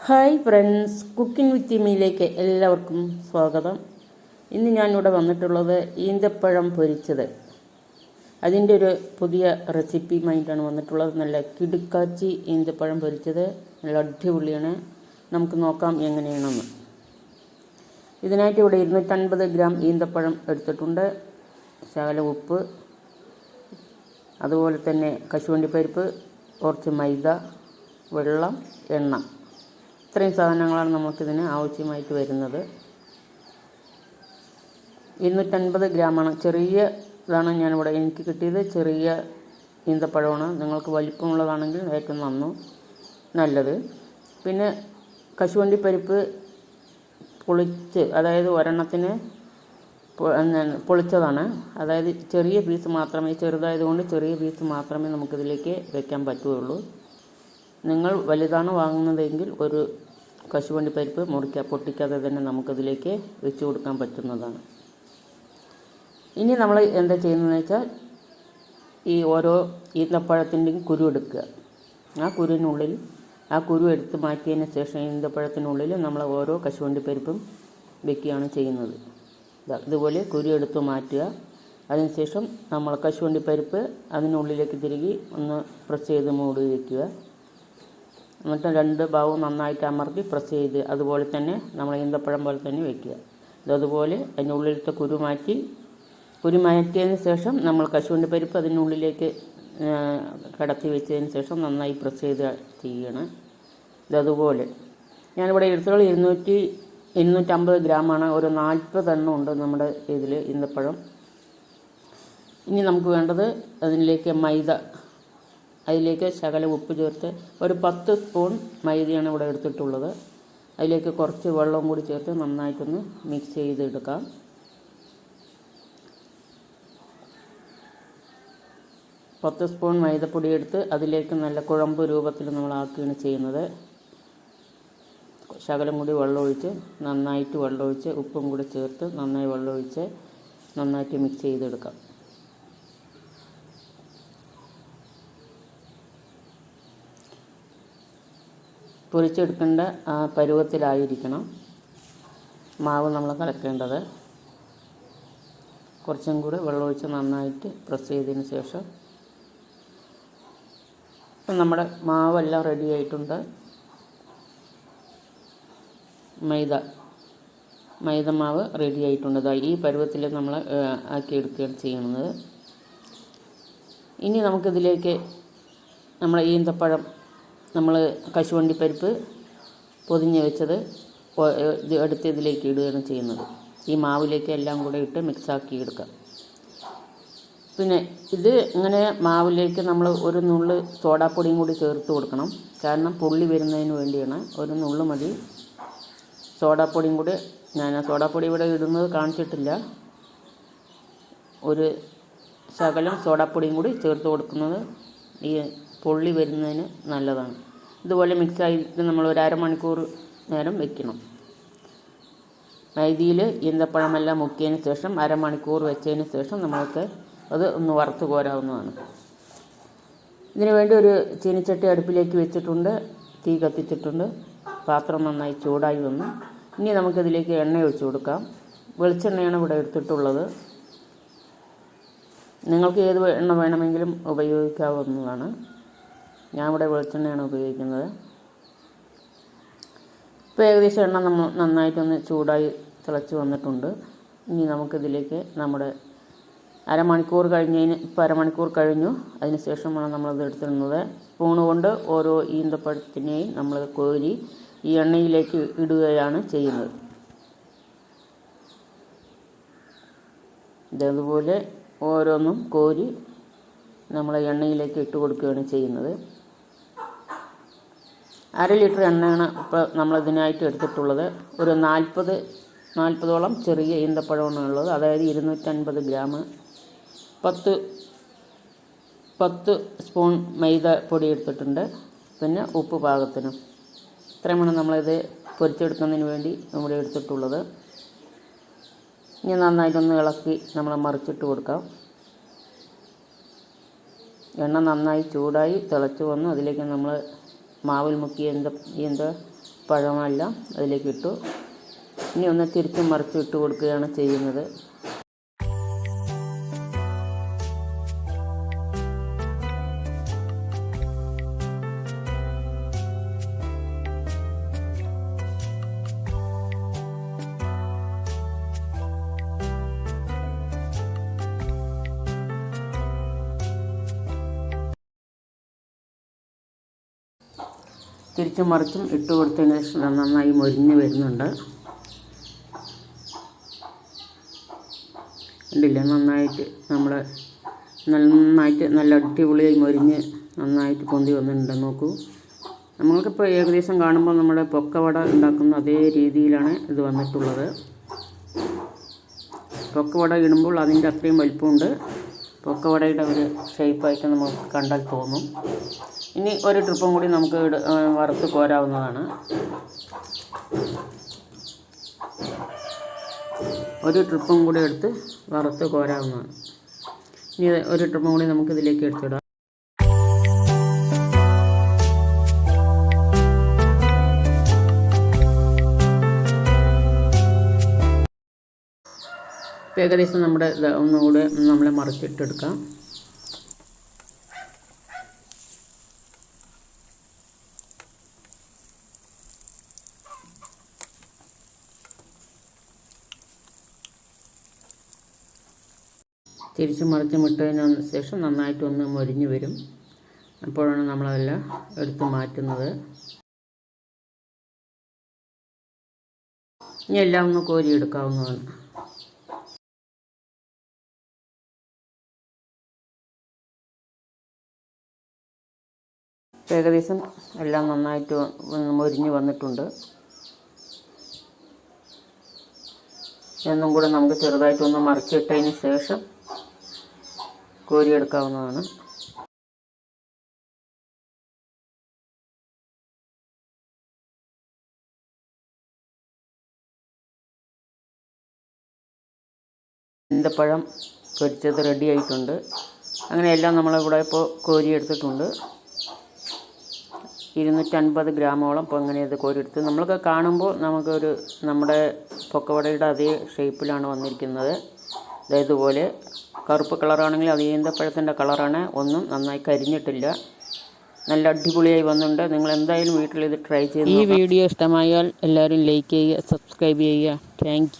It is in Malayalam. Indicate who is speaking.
Speaker 1: ഹായ് ഫ്രണ്ട്സ് കുക്കിംഗ് വിത്ത് മീലേക്ക് എല്ലാവർക്കും സ്വാഗതം. ഇന്ന് ഞാനിവിടെ വന്നിട്ടുള്ളത് ഈന്തപ്പഴം പൊരിച്ചത്. അതിന്റെ ഒരു പുതിയ റെസിപ്പിയുമായിട്ടാണ് വന്നിട്ടുള്ളത്. നല്ല കിടുക്കാച്ചി ഈന്തപ്പഴം പൊരിച്ചത്. നല്ല അടിപൊളിയാണ്. നമുക്ക് നോക്കാം എങ്ങനെയാണെന്ന്. ഇതിനായിട്ട് ഇവിടെ ഇരുന്നൂറ്റൻപത് ഗ്രാം ഈന്തപ്പഴം എടുത്തിട്ടുണ്ട്. ശകല ഉപ്പ് അതുപോലെ തന്നെ കശുവണ്ടിപ്പരിപ്പ് കുറച്ച് മൈദ വെള്ളം എണ്ണ. ഇത്രയും സാധനങ്ങളാണ് നമുക്കിതിന് ആവശ്യമായിട്ട് വരുന്നത്. ഇരുന്നൂറ്റൻപത് ഗ്രാമാണ് ചെറിയ ഇതാണ് ഞാനിവിടെ എനിക്ക് കിട്ടിയത് ചെറിയ ഈന്തപ്പഴമാണ്. നിങ്ങൾക്ക് വലിപ്പമുള്ളതാണെങ്കിൽ ഏറ്റവും നന്നു നല്ലത്. പിന്നെ കശുവണ്ടി പരിപ്പ് പൊളിച്ച് അതായത് ഒരെണ്ണത്തിന് പൊളിച്ചതാണ്. അതായത് ചെറിയ പീസ് മാത്രമേ ചെറുതായതുകൊണ്ട് ചെറിയ പീസ് മാത്രമേ നമുക്കിതിലേക്ക് വെക്കാൻ പറ്റുകയുള്ളൂ. നിങ്ങൾ വലുതാണ് വാങ്ങുന്നതെങ്കിൽ ഒരു കശുവണ്ടി പരിപ്പ് മുറിക്കുക പൊട്ടിക്കാതെ തന്നെ നമുക്കതിലേക്ക് വെച്ച് കൊടുക്കാൻ പറ്റുന്നതാണ്. ഇനി നമ്മൾ എന്താ ചെയ്യുന്നതെന്ന് വെച്ചാൽ ഈ ഓരോ ഈന്തപ്പഴത്തിന്റെയും കുരു എടുക്കുക. ആ കുരുവിനുള്ളിൽ ആ കുരു എടുത്ത് മാറ്റിയതിന് ശേഷം ഈന്തപ്പഴത്തിനുള്ളിൽ നമ്മൾ ഓരോ കശുവണ്ടി പരിപ്പും വെക്കുകയാണ് ചെയ്യുന്നത്. ഇതുപോലെ കുരു എടുത്ത് മാറ്റുക. അതിനുശേഷം നമ്മൾ കശുവണ്ടി പരിപ്പ് അതിനുള്ളിലേക്ക് തിരികെ ഒന്ന് പ്രസ് ചെയ്ത് മൂടി വയ്ക്കുക എന്നിട്ട് രണ്ട് ഭാഗവും നന്നായിട്ട് അമർത്തി പ്രസ് ചെയ്ത് അതുപോലെ തന്നെ നമ്മൾ ഈന്തപ്പഴം പോലെ തന്നെ വയ്ക്കുക ഇതതുപോലെ അതിനുള്ളിലത്തെ കുരു മാറ്റി കുരു മാറ്റിയതിന് ശേഷം നമ്മൾ കശുവണ്ടി പരിപ്പ് അതിനുള്ളിലേക്ക് കടത്തി വെച്ചതിന് ശേഷം നന്നായി പ്രസ് ചെയ്ത് ചെയ്യണം. ഇതതുപോലെ. ഞാനിവിടെ എടുത്തുള്ള ഇരുന്നൂറ്റി ഇരുന്നൂറ്റമ്പത് ഗ്രാമാണ്. ഒരു നാൽപ്പത് എണ്ണം ഉണ്ട് നമ്മുടെ ഇതിൽ ഈന്തപ്പഴം ഇനി നമുക്ക് വേണ്ടത് അതിലേക്ക് മൈദ അതിലേക്ക് ശകലം ഉപ്പ് ചേർത്ത് ഒരു പത്ത് സ്പൂൺ മൈദയാണ് ഇവിടെ എടുത്തിട്ടുള്ളത്. അതിലേക്ക് കുറച്ച് വെള്ളം കൂടി ചേർത്ത് നന്നായിട്ടൊന്ന് മിക്സ് ചെയ്തെടുക്കാം. പത്ത് സ്പൂൺ മൈദപ്പൊടി എടുത്ത് അതിലേക്ക് നല്ല കുഴമ്പ് രൂപത്തിൽ നമ്മൾ ആക്കുകയാണ് ചെയ്യുന്നത്. ശകലം കൂടി വെള്ളമൊഴിച്ച് നന്നായിട്ട് വെള്ളമൊഴിച്ച് ഉപ്പും കൂടി ചേർത്ത് നന്നായി വെള്ളമൊഴിച്ച് നന്നായിട്ട് മിക്സ് ചെയ്തെടുക്കാം. പൊരിച്ചെടുക്കേണ്ട പരുവത്തിലായിരിക്കണം മാവ് നമ്മൾ കലക്കേണ്ടത്. കുറച്ചും കൂടി വെള്ളമൊഴിച്ച് നന്നായിട്ട് പ്രസ് ചെയ്തതിന് ശേഷം ഇപ്പം നമ്മുടെ മാവെല്ലാം റെഡി ആയിട്ടുണ്ട്. മൈദ മൈദ മാവ് റെഡി ആയിട്ടുണ്ട്. ദാ ഈ പരുവത്തിൽ നമ്മൾ ആക്കിയെടുക്കുകയാണ് ചെയ്യുന്നത്. ഇനി നമുക്കിതിലേക്ക് നമ്മൾ ഈന്തപ്പഴം നമ്മൾ കശുവണ്ടി പരിപ്പ് പൊതിഞ്ഞ് വെച്ചത് ഇത് എടുത്ത് ഇതിലേക്ക് ഇടുകയാണ് ചെയ്യുന്നത്. ഈ മാവിലേക്ക് എല്ലാം കൂടെ ഇട്ട് മിക്സാക്കി എടുക്കാം പിന്നെ ഇത് ഇങ്ങനെ മാവിലേക്ക് നമ്മൾ ഒരു നുള്ള് സോഡാപ്പൊടിയും കൂടി ചേർത്ത് കൊടുക്കണം. കാരണം പുള്ളി വരുന്നതിന് വേണ്ടിയാണ്. ഒരു നുള്ള് മതി. സോഡാപ്പൊടിയും കൂടി ഞാൻ സോഡാപ്പൊടി ഇവിടെ ഇടുന്നത് കാണിച്ചിട്ടില്ല. ഒരു ശകലം സോഡാപ്പൊടിയും കൂടി ചേർത്ത് കൊടുക്കുന്നത് ഈ പൊള്ളി വരുന്നതിന് നല്ലതാണ്. ഇതുപോലെ മിക്സ് ആയിട്ട് നമ്മൾ ഒരു അരമണിക്കൂർ നേരം വെക്കണം. മൈദിയിൽ ഈന്തപ്പഴമെല്ലാം മുക്കിയതിന് ശേഷം അരമണിക്കൂർ വെച്ചതിന് ശേഷം നമ്മൾക്ക് അത് ഒന്ന് വറുത്ത് കോരാവുന്നതാണ്. ഇതിനു വേണ്ടി ഒരു ചീനിച്ചട്ടി അടുപ്പിലേക്ക് വെച്ചിട്ടുണ്ട്. തീ കത്തിച്ചിട്ടുണ്ട്. പാത്രം നന്നായി ചൂടായി വന്നു. ഇനി നമുക്കിതിലേക്ക് എണ്ണ ഒഴിച്ചു കൊടുക്കാം. വെളിച്ചെണ്ണയാണ് ഇവിടെ എടുത്തിട്ടുള്ളത്. നിങ്ങൾക്ക് ഏത് എണ്ണ വേണമെങ്കിലും ഉപയോഗിക്കാവുന്നതാണ്. ഞാൻ ഇവിടെ വെളിച്ചെണ്ണയാണ് ഉപയോഗിക്കുന്നത്. ഇപ്പോൾ ഏകദേശം എണ്ണ നമ്മൾ നന്നായിട്ടൊന്ന് ചൂടായി തിളച്ച് വന്നിട്ടുണ്ട്. ഇനി നമുക്കിതിലേക്ക് നമ്മുടെ അരമണിക്കൂർ കഴിഞ്ഞതിന് ഇപ്പോൾ അരമണിക്കൂർ കഴിഞ്ഞു. അതിന് ശേഷമാണ് നമ്മളത് എടുത്തിടുന്നത്. സ്പൂൺ കൊണ്ട് ഓരോ ഈന്തപ്പഴത്തിനെയും നമ്മൾ കോരി ഈ എണ്ണയിലേക്ക് ഇടുകയാണ് ചെയ്യുന്നത്. ഇതേതുപോലെ ഓരോന്നും കോരി നമ്മൾ എണ്ണയിലേക്ക് ഇട്ട് കൊടുക്കുകയാണ് ചെയ്യുന്നത്. അര ലിറ്റർ എണ്ണയാണ് ഇപ്പോൾ നമ്മളിതിനായിട്ട് എടുത്തിട്ടുള്ളത്. ഒരു നാൽപ്പത് നാൽപ്പതോളം ചെറിയ ഈന്തപ്പഴമാണ് ഉള്ളത്. അതായത് ഇരുന്നൂറ്റൻപത് ഗ്രാം പത്ത് പത്ത് സ്പൂൺ മൈദ പൊടി എടുത്തിട്ടുണ്ട് പിന്നെ ഉപ്പ് പാകത്തിനും. ഇത്രയുമാണ് നമ്മളിത് പൊരിച്ചെടുക്കുന്നതിന് വേണ്ടി ഇവിടെ എടുത്തിട്ടുള്ളത്. ഇനി നന്നായിട്ടൊന്ന് ഇളക്കി നമ്മൾ മറിച്ചിട്ട് കൊടുക്കാം. എണ്ണ നന്നായി ചൂടായി തിളച്ച് വന്നു അതിലേക്ക് നമ്മൾ മാവിൽ മുക്കിയ എന്ത എന്ത് പഴമെല്ലാം അതിലേക്ക് ഇട്ടു. ഇനി ഒന്ന് തിരിച്ചും മറിച്ചും ഇട്ട് കൊടുക്കുകയാണ് ചെയ്യുന്നത്. തിരിച്ചും മറിച്ചും ഇട്ട് കൊടുത്തതിന് ശേഷം നന്നായി മൊരിഞ്ഞ് വരുന്നുണ്ട്. ഉണ്ടില്ല നന്നായിട്ട് നമ്മൾ നന്നായിട്ട് നല്ല അടിപൊളിയായി മൊരിഞ്ഞ് നന്നായിട്ട് പൊന്തി വന്നിട്ടുണ്ട്. നോക്കൂ. നമ്മൾക്കിപ്പോൾ ഏകദേശം കാണുമ്പോൾ നമ്മുടെ പൊക്കവട ഉണ്ടാക്കുന്ന അതേ രീതിയിലാണ് ഇത് വന്നിട്ടുള്ളത്. പൊക്കവട ഇടുമ്പോൾ അതിന്റെ അത്രയും വലിപ്പമുണ്ട്. പൊക്കവടയുടെ ഒരു ഷേപ്പായിട്ട് നമുക്ക് കണ്ടാൽ തോന്നും. ഇനി ഒരു ട്രിപ്പും കൂടി നമുക്ക് വറുത്ത് കോരാവുന്നതാണ്. ഒരു ട്രിപ്പും കൂടി എടുത്ത് വറുത്ത് കോരാവുന്നതാണ്. ഇനി ഒരു ട്രിപ്പും കൂടി നമുക്ക് ഇതിലേക്ക് എടുത്തിടാം. ഏകദേശം നമ്മുടെ ഒന്നുകൂടെ നമ്മളെ മറിച്ചിട്ടെടുക്കാം. തിരിച്ച് മറിച്ച് ഇട്ടതിന് ശേഷം നന്നായിട്ട് ഒന്ന് മൊരിഞ്ഞു വരും. അപ്പോഴാണ് നമ്മളതെല്ലാം എടുത്ത് മാറ്റുന്നത്. ഇനി എല്ലാം ഒന്ന് കോരി എടുക്കാവുന്നതാണ് ഏകദേശം എല്ലാം നന്നായിട്ട് മൊരിഞ്ഞ് വന്നിട്ടുണ്ട്. എന്നും കൂടെ നമുക്ക് ചെറുതായിട്ടൊന്ന് മറിച്ചിട്ടതിന് ശേഷം കോരിയെടുക്കാവുന്നതാണ് ഇന്തപ്പഴം പൊരിച്ചത് റെഡി ആയിട്ടുണ്ട്. അങ്ങനെ എല്ലാം നമ്മളിവിടെ ഇപ്പോൾ കോരിയെടുത്തിട്ടുണ്ട് ഇരുന്നൂറ്റൻപത് ഗ്രാമോളം ഇപ്പോൾ അങ്ങനെ ഇത് കോരിയെടുത്ത് നമ്മൾക്ക് കാണുമ്പോൾ നമുക്കൊരു നമ്മുടെ പൊക്കവടയുടെ അതേ ഷേപ്പിലാണ് വന്നിരിക്കുന്നത്. ഇതുപോലെ കറുപ്പ് കളറാണെങ്കിൽ അത് ഈന്തപ്പഴത്തിന്റെ കളറാണ്. ഒന്നും നന്നായി കരിഞ്ഞിട്ടില്ല. നല്ല അടിപൊളിയായി വന്നിട്ടുണ്ട്. നിങ്ങൾ എന്തായാലും വീട്ടിൽ ഇത് ട്രൈ ചെയ്ത് ഈ വീഡിയോ ഇഷ്ടമായാൽ എല്ലാവരും ലൈക്ക് ചെയ്യുക സബ്സ്ക്രൈബ് ചെയ്യുക. താങ്ക്